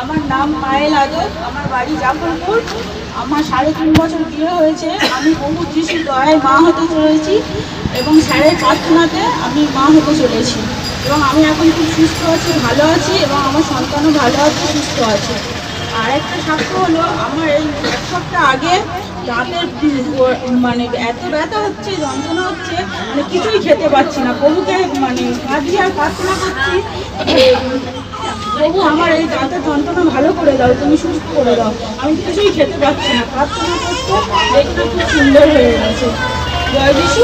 আমার নাম পায়েল আদর আমার বাড়ি জাফরপুর। আমার সাড়ে তিন বছর বিয়ে হয়েছে, আমি বহু যিশুর দয়ায় মা হতে চলেছি এবং স্যারের প্রার্থনাতে আমি মা হতে চলেছি। এবং আমি এখন খুব সুস্থ আছি, ভালো আছি এবং আমার সন্তানও ভালো আছে, সুস্থ আছে। আর একটা সাক্ষ্য হলো, আমার এই এক সপ্তাহ আগে দাঁতের মানে এত ব্যথা হচ্ছে, যন্ত্রণা হচ্ছে মানে কিছুই খেতে পাচ্ছি না। প্রভুকে মানে কাঁদি আর প্রার্থনা করছি প্রভু আমার এই দাঁতের যন্ত্রণা ভালো করে দাও তুমি সুস্থ করে দাও। আমি কিছুই খেতে পাচ্ছি না। প্রার্থনা করতে দেখতে খুব সুন্দর হয়ে গেছে। জয় যিশু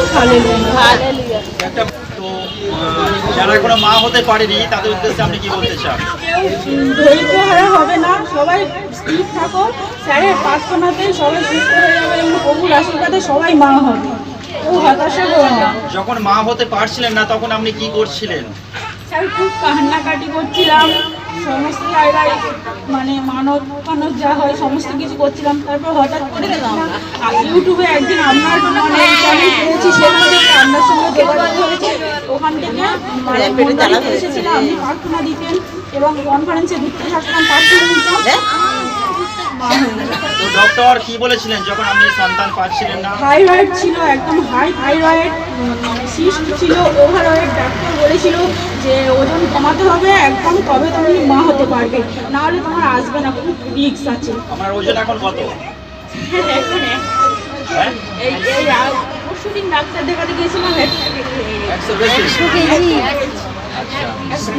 একটা তো যারা এখনও মা হতে পারেনি তাদের উদ্দেশ্যে আপনি কি বলতে চান? ধৈর্য হারা হবে না। সবাই স্থির থাকো। স্যারের প্রার্থনাতে সবাই সুস্থ হয়ে যাবে এবং প্রভুর আশীর্বাদে সবাই মা হবে। কেউ হতাশা করো না। যখন মা হতে পারছিলেন না তখন আপনি কি করছিলেন? স্যার খুব কান্নাকাটি করছিলাম। সমস্ত জায়গায় মানে মানব মানব যা হয় সমস্ত কিছু করছিলাম। তারপর হঠাৎ করে আর ইউটিউবে একদিন আপনার মানে চ্যানেল পেয়েছি সেখান থেকে আপনার সঙ্গে যোগাযোগ হয়েছে। ওখান থেকে মানে মন্ডলীতে এসেছিলাম আপনি প্রার্থনা দিতেন এবং কনফারেন্সে ঘুরতে থাকতাম প্রার্থনা দিতাম। গেলাম। ডক্টর কি বলেছিলেন যখন আপনি সন্তান পাচ্ছিলেন না? থাইরয়েড ছিল একদম হাই থাইরয়েড সিস্ট ছিল ওভারওয়েট ডাক্তার বলেছিল যে ওজন কমাতে হবে একদম তবে তুমি মা হতে পারবে। না হলে তোমার আসবে না খুব রিক্স আছে। আপনার ওজন এখন কত? এখন হ্যাঁ? এই এই পরশু ডাক্তার দেখাতে গিয়েছিলাম একশো বেশি? আচ্ছা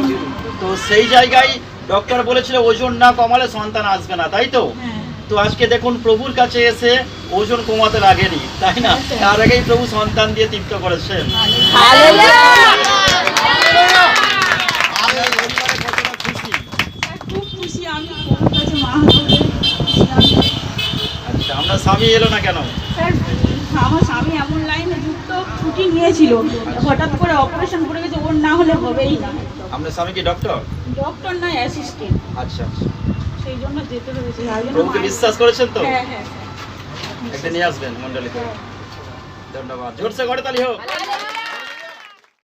তো সেই জায়গায় ডক্টর বলেছিল ওজন না কমালে সন্তান আসবে না তাই তো? হ্যাঁ। তো আজকে দেখুন প্রভুর কাছে এসে ওজন কমাতে লাগেনি তাই না? তার আগেই প্রভু সন্তান দিয়ে তৃপ্ত করেছেন খুশি খুব খুশি আমি প্রভুর কাছে মা হতে পেরে খুশি আমি। আচ্ছা আপনার স্বামী এলো না কেন? আমার স্বামী এমন লাইনে যুক্ত ছুটি নিয়েছিল। হঠাৎ করে অপারেশন করে গেছে ওর না হলে হবেই না। আপনার স্বামী কি ডক্টর ডক্টর না অ্যাসিস্ট্যান্ট আচ্ছা আচ্ছা। সেই জন্য যেতে হয়েছে প্রভুকে বিশ্বাস করেছেন তো? হ্যাঁ হ্যাঁ একটা নিয়ে আসবেন মন্ডলীতে ধন্যবাদ। জোরসে ঘরে তালি হোক।